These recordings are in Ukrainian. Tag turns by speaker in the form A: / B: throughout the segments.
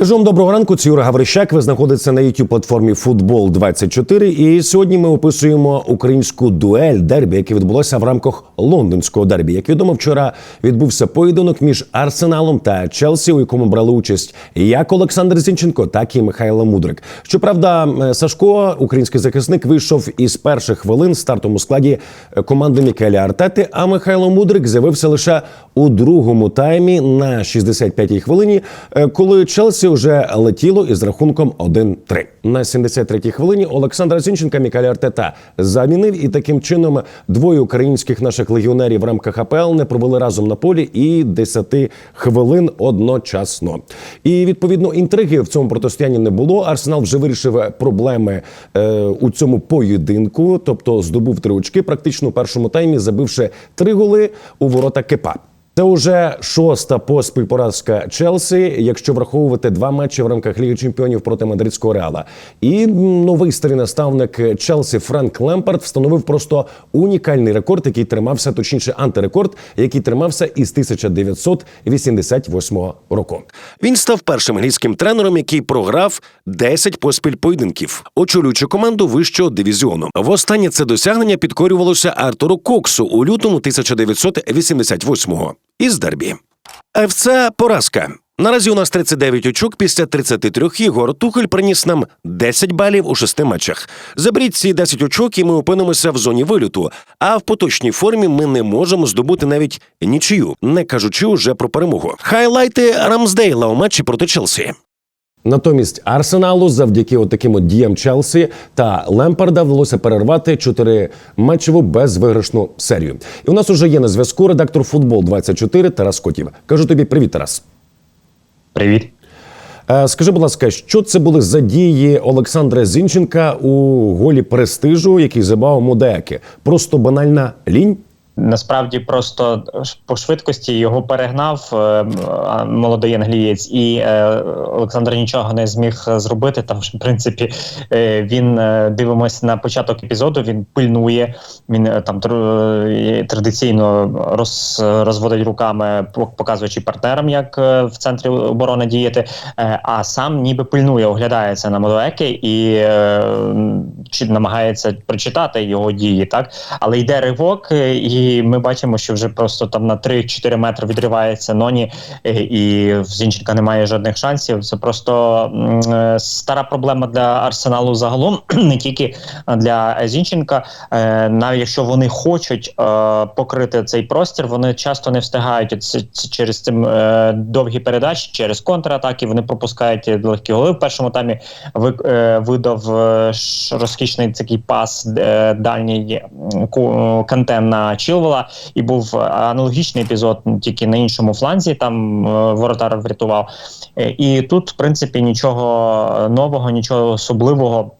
A: Кажу вам доброго ранку. Це Юра Гаврищак. Ви знаходитеся на youtube платформі Футбол 24 І сьогодні ми описуємо українську дуель дербі, яке відбулося в рамках лондонського дербі. Як відомо, вчора відбувся поєдинок між Арсеналом та Челсі, у якому брали участь як Олександр Зінченко, так і Михайло Мудрик. Щоправда, Сашко, український захисник, вийшов із перших хвилин в стартовому складі команди Мікеля Артети. А Михайло Мудрик з'явився лише у другому таймі на 65-й хвилині, е, коли Челсі вже летіло із рахунком 1-3. На 73-й хвилині Олександра Зінченка Мікеля Артета замінив, і таким чином двоє українських наших легіонерів в рамках АПЛ не провели разом на полі і 10 хвилин одночасно. І відповідно інтриги в цьому протистоянні не було. Арсенал вже вирішив проблеми е, у цьому поєдинку, тобто здобув три очки, практично у першому таймі, забивши три голи у ворота Кепа. Це вже шоста поспіль поразка Челсі, якщо враховувати два матчі в рамках Ліги Чемпіонів проти мадридського реала. І новий старий наставник Челсі Френк Лемпард встановив просто унікальний рекорд, який тримався, точніше, антирекорд, який тримався із 1988 року. Він став першим англійським тренером, який програв 10 поспіль поєдинків, очолюючи команду вищого дивізіону. Востаннє це досягнення підкорювалося Артуру Коксу у лютому 1988-го із дербі. ФЦ поразка. Наразі у нас 39 очок після 33 ігор. Тухель приніс нам 10 балів у шести матчах. Заберіть ці 10 очок, і ми опинимося в зоні виліту. А в поточній формі ми не можемо здобути навіть нічию, не кажучи уже про перемогу. Хайлайти Рамсдейла у матчі проти Челсі. Натомість Арсеналу, завдяки от таким от діям Челсі та Лемпарда, вдалося перервати чотириматчеву безвиграшну серію. І у нас уже є на зв'язку редактор футбол 24 Тарас Котів. Кажу тобі привіт, Тарас.
B: Привіт.
A: Е, Скажи, будь ласка, що це були за дії Олександра Зінченка у голі престижу, який забав Модеки? Просто банальна лінь?
B: Насправді просто по швидкості його перегнав е, молодий англієць, і е, Олександр нічого не зміг зробити. Там в принципі е, він е, дивимося на початок епізоду. Він пильнує, він е, там тр- е, традиційно роз, розводить руками, показуючи партнерам, як е, в центрі оборони діяти. Е, а сам ніби пильнує, оглядається на Модуеки і е, чи намагається прочитати його дії, так але йде ривок, е, і ми бачимо, що вже просто там на 3-4 метри відривається Ноні, е, і в Зінченка немає жодних шансів. Це просто е, стара проблема для арсеналу загалом, не тільки для Зінченка. Е, Навіть якщо вони хочуть покрити цей простір, вони часто не встигають це, через цим довгі передачі, через контратаки. Вони пропускають легкі голи. В першому таймі ви, видав розкішний такий пас дальній Канте на Чилвела, і був аналогічний епізод тільки на іншому фланзі. Там е, воротар врятував. Е, І тут, в принципі, нічого нового, нічого особливого.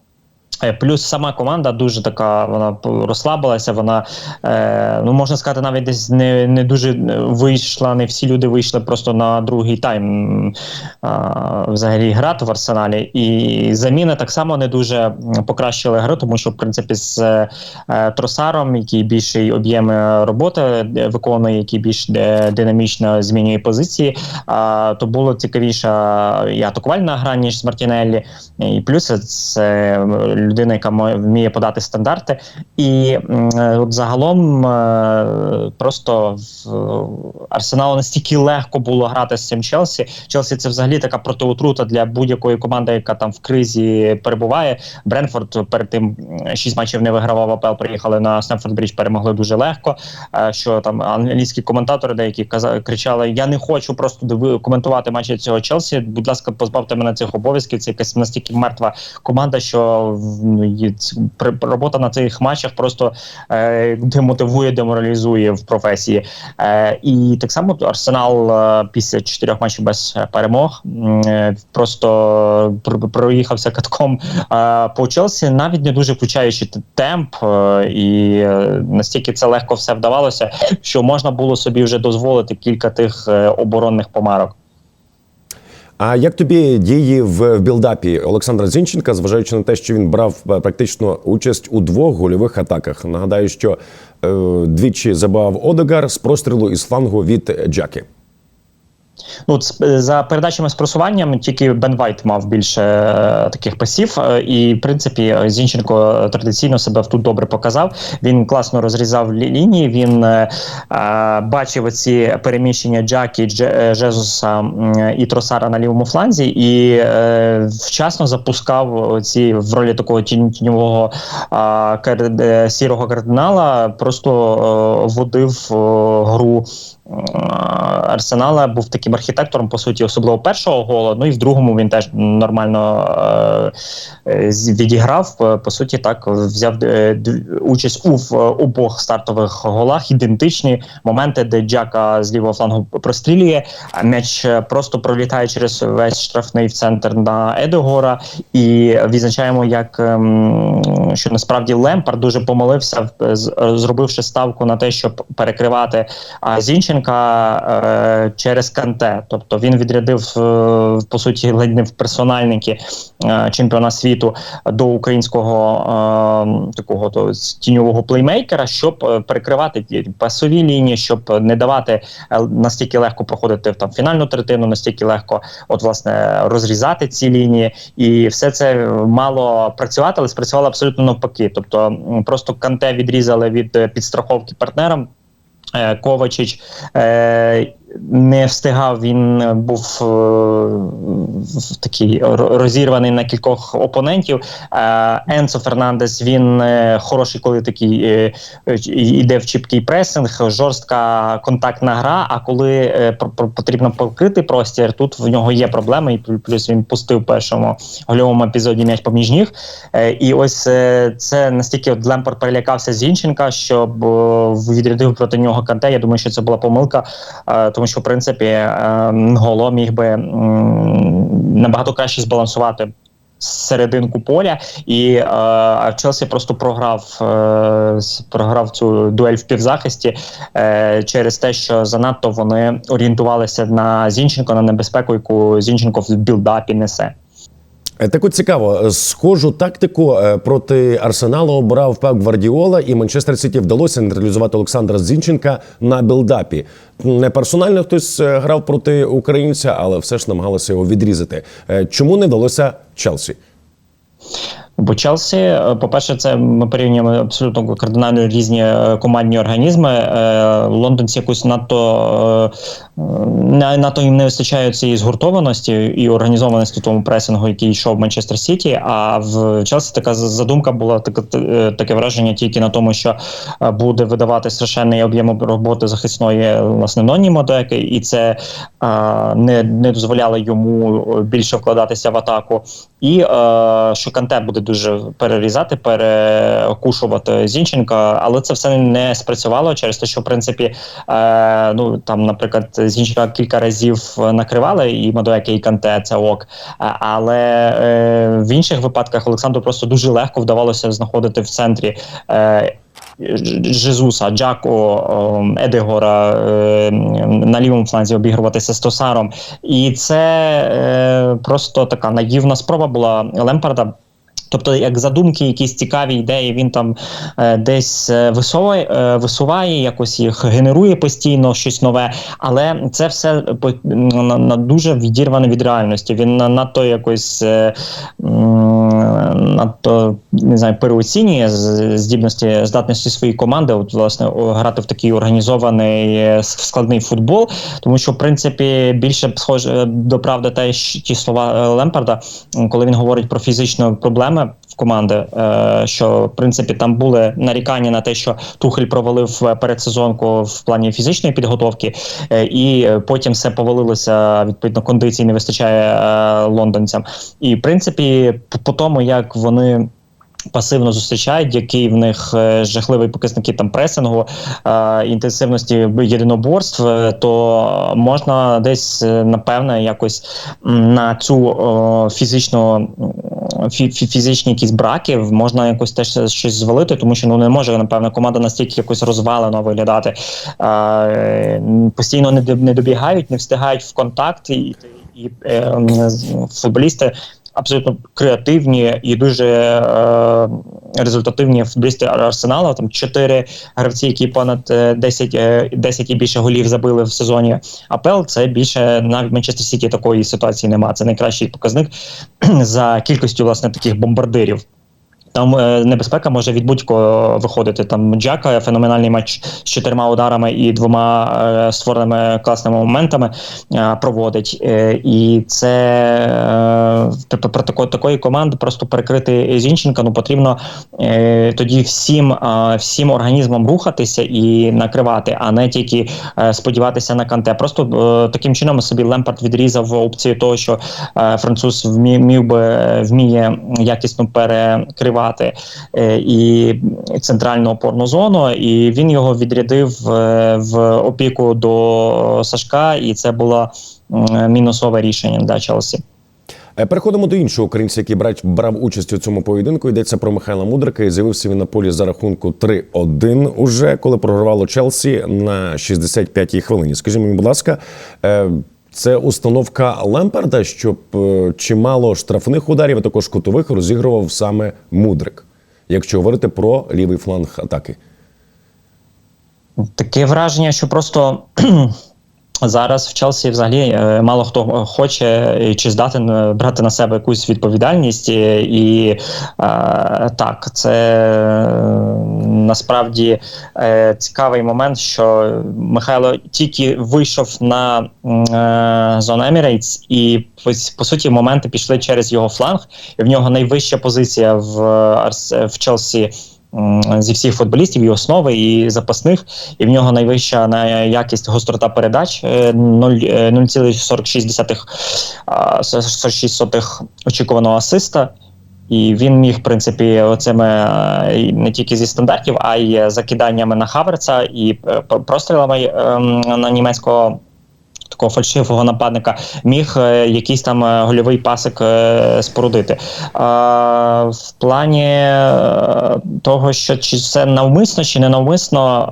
B: Е, Плюс сама команда дуже така, вона розслабилася. Вона е, ну можна сказати, навіть десь не, не дуже вийшла. Не всі люди вийшли просто на другий тайм е, взагалі грати в арсеналі. І заміни так само не дуже покращили гру, тому що в принципі з е, Тросаром, який більший об'єм е, роботи е, виконує, який більш е, динамічно змінює позиції. А, то було цікавіша і атакувальна гра, ніж з Мартінеллі. І плюс це людина, яка вміє подати стандарти. І е, от загалом е, просто в Арсеналу настільки легко було грати з цим Челсі. Челсі це взагалі така протиотрута для будь-якої команди, яка там в кризі перебуває. Бренфорд перед тим шість матчів не вигравав АПЛ, приїхали на Стемфорд Брідж, перемогли дуже легко. Е, Що там англійські коментатори деякі казали, кричали: Я не хочу просто коментувати матчі цього Челсі. Будь ласка, позбавте мене цих обов'язків. Це якась настільки мертва команда, що при- робота на цих матчах просто е, демотивує, деморалізує в професії. Е, і так само Арсенал е, після чотирьох матчів без перемог просто пр- проїхався катком по Челсі, навіть не дуже включаючи темп, і настільки це легко все вдавалося, що можна було собі вже дозволити кілька тих оборонних помарок.
A: А як тобі дії в білдапі Олександра Зінченка, зважаючи на те, що він брав е, практично участь у двох гольових атаках? Нагадаю, що е, двічі забав Одегар з прострілу із флангу від Джаки.
B: Ну, за передачами з просуванням тільки Бен Вайт мав більше е, таких пасів, е, і в принципі Зінченко традиційно себе тут добре показав. Він класно розрізав лі- лінії. Він е, е, бачив оці переміщення Джакі, Дже- і Тросара на лівому фланзі, і вчасно запускав ці в ролі такого тіньового сірого кардинала. Просто водив гру. Е, Арсенала був таким архітектором, по суті, особливо першого голу. Ну і в другому він теж нормально е, е, відіграв. Е, По суті, так взяв участь у в, обох стартових голах. Ідентичні моменти, де Джака з лівого флангу прострілює, м'яч просто пролітає через весь штрафний в центр на Едегора. І відзначаємо, як ем, що насправді Лемпар дуже помилився, зробивши ставку на те, щоб перекривати Зінченка е, через Канте. Тобто він відрядив е, по суті ледь не в персональники е, чемпіона світу до українського такого то, тіньового плеймейкера, щоб перекривати пасові лінії, щоб не давати настільки легко проходити в там фінальну третину, настільки легко, от власне розрізати ці лінії, і все це мало працювати, але спрацювало абсолютно навпаки. Тобто просто канте відрізали від підстраховки партнерам. Е, Ковачич. Е, не встигав. Він е, був е, такий розірваний на кількох опонентів. Е, Енцо Фернандес він е, хороший, коли такий е, йде в чіпкий пресинг, жорстка контактна гра. А коли е, потрібно покрити простір, тут в нього є проблеми, і плюс він пустив першому гольовому епізоді м'яч поміж ніг. Е, І ось це настільки от Лемпорт перелякався Зінченка, щоб е, відрядив проти нього Канте. Я думаю, що це була помилка, тому що в принципі голо міг би набагато краще збалансувати. Серединку поля, і е, Челсі просто програв е, програв цю дуель в півзахисті е, через те, що занадто вони орієнтувалися на Зінченко на небезпеку, яку Зінченко в білдапі несе.
A: Е, Так от цікаво, схожу тактику е, проти Арсеналу обрав Пеп Гвардіола, і Манчестер Сіті вдалося нейтралізувати Олександра Зінченка на білдапі. Не персонально хтось е, грав проти українця, але все ж намагалися його відрізати. Е, Чому не вдалося Челсі?
B: Бо Челсі, е, по-перше, це ми порівнюємо абсолютно кардинально різні е, командні організми. Е, Лондонці якось надто надто їм не вистачає цієї згуртованості і організованості тому пресингу, який йшов в Манчестер Сіті. А в Челсі така задумка була таке враження тільки на тому, що буде видавати страшенний об'єм роботи захисної власне Ноні Модеки, і це не, не дозволяло йому більше вкладатися в атаку. І що Канте буде дуже перерізати, перекушувати Зінченка, але це все не спрацювало через те, що в принципі, е, ну там, наприклад, Зінченка кілька разів накривали, і Мадуеки, і Канте це ок. Але е, в інших випадках Олександру просто дуже легко вдавалося знаходити в центрі. Е, Жезуса, Джако, Едегора е, на лівому фланзі обігруватися з Тосаром. І це е, просто така наївна спроба була Лемпарда. Тобто, як задумки, якісь цікаві ідеї, він там е, десь е, висовує, е, висуває, якось їх генерує постійно щось нове, але це все по- на, на дуже відірване від реальності. Він на- надто якось е, надто не знаю, переоцінює здібності, здатності своєї команди. От власне грати в такий організований е, складний футбол, тому що в принципі більше схоже до правди те, ті слова е, Лемпарда, коли він говорить про фізичні проблеми в команди, е, що в принципі там були нарікання на те, що Тухель провалив е, передсезонку в плані фізичної підготовки, е, і потім все повалилося. Відповідно, кондицій не вистачає лондонцям. І в принципі, по тому як вони. Пасивно зустрічають, які в них е, жахливі показники там пресингу, е, інтенсивності єдиноборств, е, то можна десь е, напевне якось на цю е, фізичну фі, фі- фізичні якісь браки можна якось теж щось звалити, тому що ну не може напевно команда настільки якось розвалено виглядати. Постійно не добігають, не встигають в контакт і. І е, футболісти абсолютно креативні і дуже е, результативні футболісти Арсенала. Там чотири гравці, які понад е, 10, е, 10 і більше голів забили в сезоні АПЛ. Це більше навіть Манчестер Сіті такої ситуації немає. Це найкращий показник за кількістю власне таких бомбардирів. Там е, небезпека може від будь-кого виходити. Там Джака феноменальний матч з чотирма ударами і двома е, створеними класними моментами е, проводить. І це е, про, про тако, такої команди просто перекрити Зінченка. Ну потрібно тоді всім, всім організмом рухатися і накривати, а не тільки сподіватися на канте. Просто таким чином собі Лемпард відрізав опцію того, що француз вмів би вміє якісно перекривати е, і центральну опорну зону, і він його відрядив е, в опіку до Сашка, і це було мінусове рішення для Челсі.
A: Е, Переходимо до іншого українця, який брав участь у цьому поєдинку. Йдеться про Михайла Мудрика. І з'явився він на полі за рахунку 3-1 уже, коли програвало Челсі на 65-й хвилині. Скажіть будь ласка, це установка Лемпарда, щоб е, чимало штрафних ударів, а також кутових розігрував саме Мудрик, якщо говорити про лівий фланг атаки.
B: Таке враження, що просто. Зараз в Челсі взагалі е, мало хто хоче е, чи здатен е, брати на себе якусь відповідальність, і, е, так, це е, насправді е, цікавий момент, що Михайло тільки вийшов на е, зону Емірейтс, і по, суті моменти пішли через його фланг. І в нього найвища позиція в, в Челсі зі всіх футболістів і основи, і запасних, і в нього найвища на якість гострота передач е, 0, е, 0,46 очікуваного асиста. І він міг, в принципі, оцими е, не тільки зі стандартів, а й закиданнями на Хаверца і е, прострілами ем, на німецького такого фальшивого нападника міг е, якийсь там е, гольовий пасик е, спорудити. В плані того, що чи це навмисно чи не навмисно,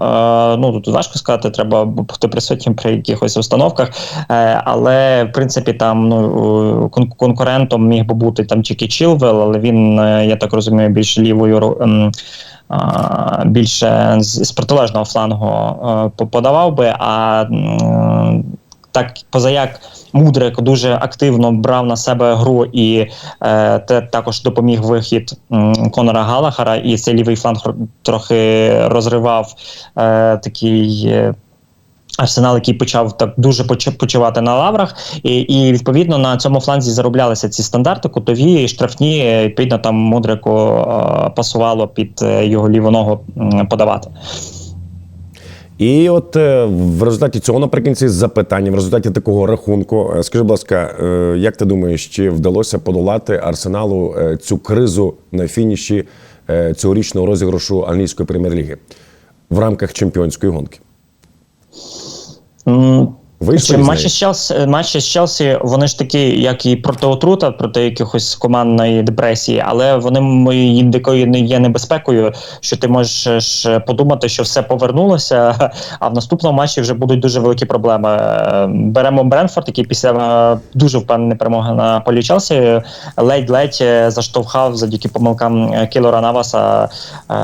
B: ну тут важко сказати, треба бути присутнім при якихось установках. Але в принципі там ну конкурентом міг би бути там тільки Чілвел, але він, я так розумію, більш лівою більше з, протилежного флангу подавав би. А так позаяк Мудрик дуже активно брав на себе гру і е, те також допоміг вихід м, Конора Галахара, і цей лівий фланг трохи розривав е, такий. е, Арсенал, який почав так дуже поч- почувати на лаврах, і, і відповідно на цьому фланзі зароблялися ці стандарти, кутові, штрафні. Відповідно, там Мудрику е, пасувало під е, його ліву ногу подавати.
A: І от е, в результаті цього наприкінці запитання, в результаті такого рахунку, е, скажи, будь ласка, е, як ти думаєш, чи вдалося подолати арсеналу цю кризу на фініші цьогорічного розіграшу англійської прем'єр-ліги в рамках чемпіонської гонки? Вийшли
B: матчі з Челсі, матчі з Челсі, вони ж такі, як і проти отрута, проти якихось командної депресії, але вони м- їм такою не є небезпекою, що ти можеш подумати, що все повернулося, а в наступному матчі вже будуть дуже великі проблеми. Е, Беремо Бренфорд, який після е, дуже впевненої перемоги на полі Челсі ледь-ледь е, заштовхав завдяки помилкам е, Кілора Наваса е,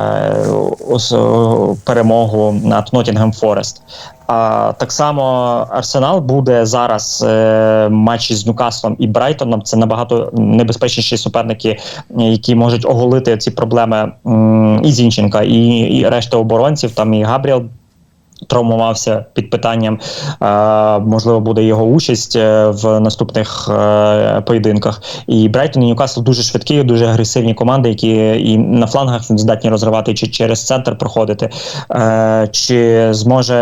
B: перемогу над Ноттінгем Форест. А так само Арсенал буде зараз е, матчі з Ньюкаслом і Брайтоном. Це набагато небезпечніші суперники, які можуть оголити ці проблеми м, і Зінченка, і, і решта оборонців. Там і Габріел травмувався під питанням. Можливо, буде його участь е, в наступних е, поєдинках. І Брайтон і Ньюкасл дуже швидкі, дуже агресивні команди, які і на флангах здатні розривати чи через центр проходити. Е, чи зможе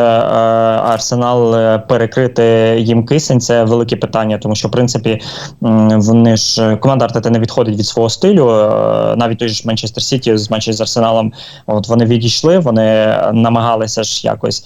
B: Арсенал перекрити їм кисень? Це велике питання, тому що в принципі вони ж команда Артета не відходить від свого стилю. Навіть той ж Манчестер Сіті з матчі з Арсеналом. От вони відійшли, вони намагалися ж якось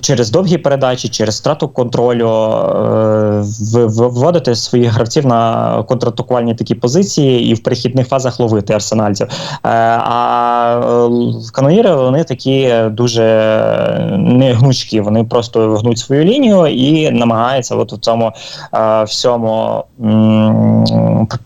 B: через довгі передачі, через страту контролю е, в- в- вводити своїх гравців на контратакувальні такі позиції і в перехідних фазах ловити арсенальців. Е, А е, каноніри вони такі дуже негнучкі. Вони просто гнуть свою лінію і намагаються от у цьому е, всьому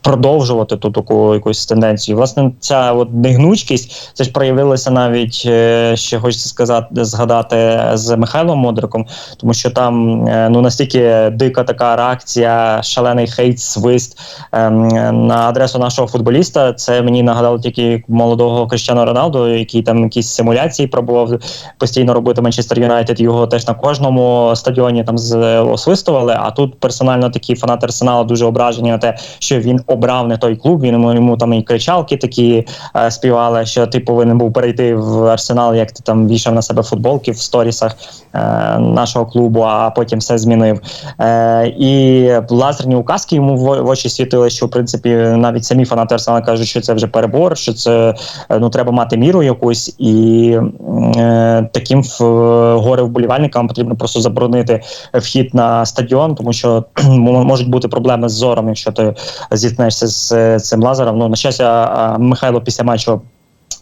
B: продовжувати ту таку якусь тенденцію. Власне, ця от негнучкість це ж проявилося навіть е, ще хочеться сказати, згадати з Михайлом Мудриком, тому що там е, ну настільки дика така реакція, шалений хейт, свист ем, на адресу нашого футболіста. Це мені нагадало тільки молодого Крищану Роналду, який там якісь симуляції пробував постійно робити Манчестер Юнайтед. Його теж на кожному стадіоні там з освистували. А тут персонально такі фанати Арсенала дуже ображені на те, що він обрав не той клуб. Він йому, там і кричалки такі е, співали, що ти повинен був перейти в Арсенал, як ти там вішав на себе футболки в сторісах е, нашого клубу, а потім все змінив. Е, і лазерні указки йому в в очі світили, що в принципі навіть самі фанати Арсенала кажуть, що це вже перебор, що це е, ну треба мати міру якусь, і е, таким в, горе вболівальникам потрібно просто заборонити вхід на стадіон, тому що можуть бути проблеми з зором, якщо ти зіткнешся з е, цим лазером. Ну на щастя, Михайло після матчу.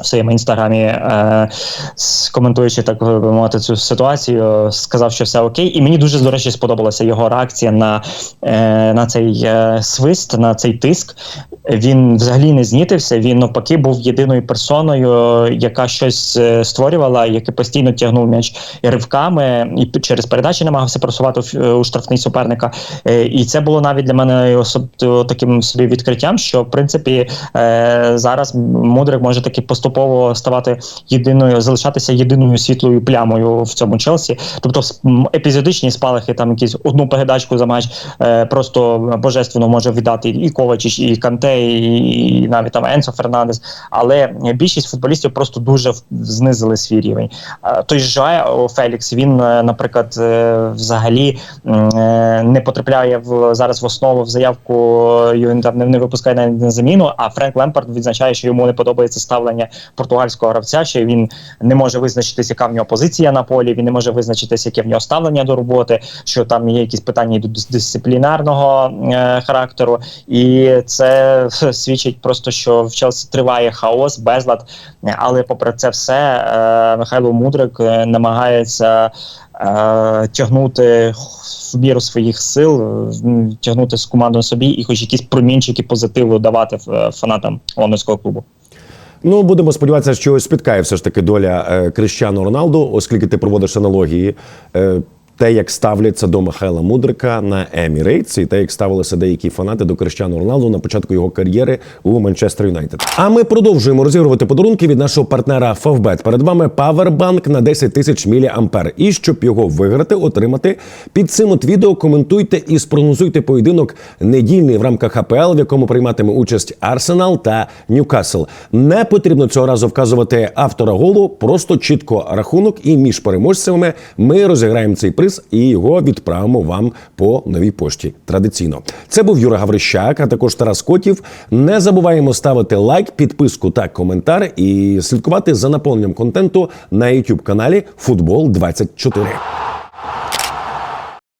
B: В своєму інстаграмі, е, коментуючи так би мовити цю ситуацію, сказав, що все окей. І мені дуже до речі сподобалася його реакція на, е, на цей е, свист, на цей тиск. Він взагалі не знітився. Він навпаки був єдиною персоною, яка щось е, створювала, який постійно тягнув м'яч ривками і через передачі намагався просувати в- е, у штрафний суперника. Е, І це було навіть для мене особливо таким собі відкриттям, що в принципі зараз мудрик може таки поступово ставати єдиною, залишатися єдиною світлою плямою в цьому Челсі. Тобто епізодичні спалахи, там якісь одну передачку за матч е, просто божественно може віддати і Ковачич, і Канте, і, навіть там Енсо Фернандес. Але більшість футболістів просто дуже знизили свій рівень. Той же Фелікс, він, е, наприклад, е, взагалі не потрапляє в зараз в основу в заявку. Він там не, випускає на заміну. А Френк Лемпард відзначає, що йому не подобається ставлення португальського гравця, що він не може визначитися, яка в нього позиція на полі. Він не може визначитися, яке в нього ставлення до роботи, що там є якісь питання дисциплінарного е, характеру, і це свідчить просто, що в Челсі триває хаос, безлад. Але попри це все, е, Михайло Мудрик е, намагається е, тягнути в міру своїх сил, тягнути з команду на собі і хоч якісь промінчики позитиву давати е, фанатам лондонського клубу.
A: Ну, будемо сподіватися, що спіткає все ж таки доля е, Крищану Роналду, оскільки ти проводиш аналогії. Те, як ставляться до Михайла Мудрика на Емірейтс, і те, як ставилися деякі фанати до Крищану Роналду на початку його кар'єри у Манчестер Юнайтед. А ми продовжуємо розігрувати подарунки від нашого партнера Favbet. Перед вами павербанк на 10 тисяч міліампер. І щоб його виграти, отримати під цим от відео коментуйте і спрогнозуйте поєдинок недільний в рамках АПЛ, в якому прийматиме участь Арсенал та Ньюкасл. Не потрібно цього разу вказувати автора голу, просто чітко рахунок, і між переможцями ми розіграємо цей приз і його відправимо вам по новій пошті. Традиційно. Це був Юра Гаврищак, а також Тарас Котів. Не забуваємо ставити лайк, підписку та коментар і слідкувати за наповненням контенту на youtube каналі Футбол 24